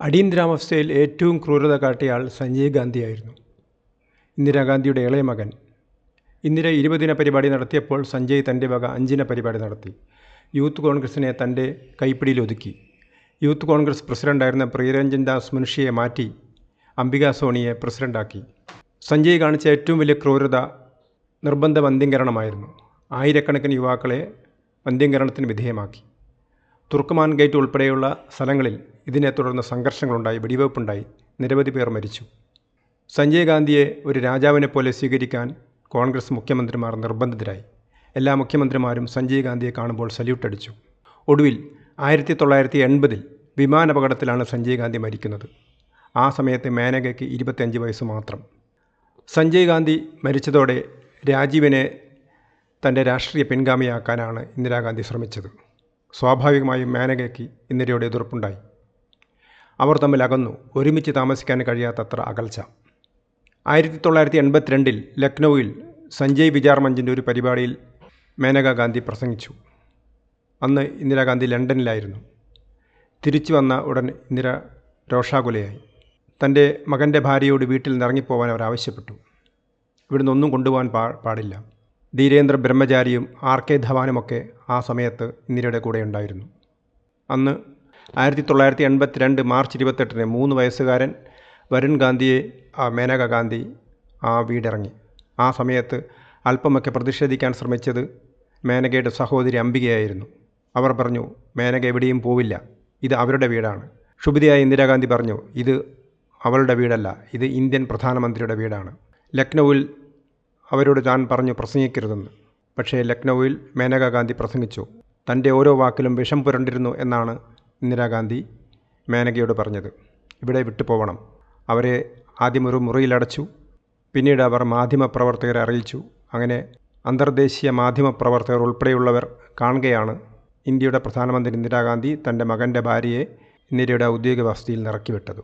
അടിയന്തരാവസ്ഥയിൽ ഏറ്റവും ക്രൂരത കാട്ടിയ ആൾ സഞ്ജയ് ഗാന്ധിയായിരുന്നു. ഇന്ദിരാഗാന്ധിയുടെ ഇളയ മകൻ. ഇന്ദിര ഇരുപതിന പരിപാടി നടത്തിയപ്പോൾ സഞ്ജയ് തന്റെ വക അഞ്ചിന പരിപാടി നടത്തി. യൂത്ത് കോൺഗ്രസിനെ തന്റെ കൈപ്പിടിയിലൊതുക്കി യൂത്ത് കോൺഗ്രസ് പ്രസിഡന്റായിരുന്ന പ്രിയരഞ്ജൻ ദാസ് മുൻഷിയെ മാറ്റി അംബികാ സോണിയെ പ്രസിഡന്റാക്കി സഞ്ജയ് കാണിച്ച ഏറ്റവും വലിയ ക്രൂരത നിർബന്ധ വന്ധ്യംകരണമായിരുന്നു. ആയിരക്കണക്കിന് യുവാക്കളെ വന്ധ്യംകരണത്തിന് വിധേയമാക്കി. തുർക്കുമാൻ ഗേറ്റ് ഉൾപ്പെടെയുള്ള സ്ഥലങ്ങളിൽ ഇതിനെ തുടർന്ന് സംഘർഷങ്ങളുണ്ടായി വെടിവെപ്പുണ്ടായി. നിരവധി പേർ മരിച്ചു. സഞ്ജയ് ഗാന്ധിയെ ഒരു രാജാവിനെ പോലെ സ്വീകരിക്കാൻ കോൺഗ്രസ് മുഖ്യമന്ത്രിമാർ നിർബന്ധിതരായി. എല്ലാ മുഖ്യമന്ത്രിമാരും സഞ്ജയ് ഗാന്ധിയെ കാണുമ്പോൾ സല്യൂട്ട് അടിച്ചു. ഒടുവിൽ ആയിരത്തി തൊള്ളായിരത്തി എൺപതിൽ വിമാനാപകടത്തിലാണ് സഞ്ജയ് ഗാന്ധി മരിക്കുന്നത്. ആ സമയത്ത് മേനകയ്ക്ക് ഇരുപത്തിയഞ്ച് വയസ്സ് മാത്രം. സഞ്ജയ് ഗാന്ധി മരിച്ചതോടെ രാജീവിനെ തന്റെ രാഷ്ട്രീയ പിൻഗാമിയാക്കാനാണ് ഇന്ദിരാഗാന്ധി ശ്രമിച്ചത്. സ്വാഭാവികമായും മേനകയ്ക്ക് ഇന്ദിരയുടെ എതിർപ്പുണ്ടായി. അവർ തമ്മിൽ അകന്നു. ഒരുമിച്ച് താമസിക്കാൻ കഴിയാത്തത്ര അകൽച്ച. ആയിരത്തി തൊള്ളായിരത്തി എൺപത്തിരണ്ടിൽ ലക്നൌവിൽ സഞ്ജയ് വിചാർ മഞ്ചിന്റെ ഒരു പരിപാടിയിൽ മേനക ഗാന്ധി പ്രസംഗിച്ചു. അന്ന് ഇന്ദിരാഗാന്ധി ലണ്ടനിലായിരുന്നു. തിരിച്ചു വന്ന ഉടൻ ഇന്ദിര രോഷാകുലയായി. തന്റെ മകന്റെ ഭാര്യയോട് വീട്ടിൽ നിന്ന് ഇറങ്ങിപ്പോവാൻ അവർ ആവശ്യപ്പെട്ടു. ഇവിടുന്ന് ഒന്നും കൊണ്ടുപോകാൻ പാടില്ല. ധീരേന്ദ്ര ബ്രഹ്മചാരിയും ആർ കെ ധവാനുമൊക്കെ ആ സമയത്ത് ഇന്ദിരയുടെ കൂടെ ഉണ്ടായിരുന്നു. അന്ന് ആയിരത്തി തൊള്ളായിരത്തി എൺപത്തിരണ്ട് മാർച്ച് ഇരുപത്തെട്ടിന് മൂന്ന് വയസ്സുകാരൻ വരുൺ ഗാന്ധിയെ ആ മേനക ഗാന്ധി ആ വീടിറങ്ങി. ആ സമയത്ത് അല്പമൊക്കെ പ്രതിഷേധിക്കാൻ ശ്രമിച്ചത് മേനകയുടെ സഹോദരി അംബികയായിരുന്നു. അവർ പറഞ്ഞു മേനക എവിടെയും പോവില്ല. ഇത് അവരുടെ വീടാണ്. ക്ഷുഭിതയായ ഇന്ദിരാഗാന്ധി പറഞ്ഞു ഇത് അവളുടെ വീടല്ല. ഇത് ഇന്ത്യൻ പ്രധാനമന്ത്രിയുടെ വീടാണ്. ലക്നൗവിൽ അവരോട് താൻ പറഞ്ഞു പ്രസംഗിക്കരുതെന്ന്. പക്ഷേ ലക്നൌവിൽ മേനകാ ഗാന്ധി പ്രസംഗിച്ചു. തന്റെ ഓരോ വാക്കിലും വിഷം പുരണ്ടിരുന്നു എന്നാണ് ഇന്ദിരാഗാന്ധി മേനകയോട് പറഞ്ഞത്. ഇവിടെ വിട്ടുപോകണം അവരെ ആദ്യം ഒരു മുറിയിലടച്ചു പിന്നീട് അവർ മാധ്യമപ്രവർത്തകരെ അറിയിച്ചു. അങ്ങനെ അന്തർദേശീയ മാധ്യമപ്രവർത്തകർ ഉൾപ്പെടെയുള്ളവർ കാണുകയാണ് ഇന്ത്യയുടെ പ്രധാനമന്ത്രി ഇന്ദിരാഗാന്ധി തന്റെ മകന്റെ ഭാര്യയെ ഇന്ദിരയുടെ ഔദ്യോഗിക വസതിയിൽ നിറക്കിവിട്ടത്.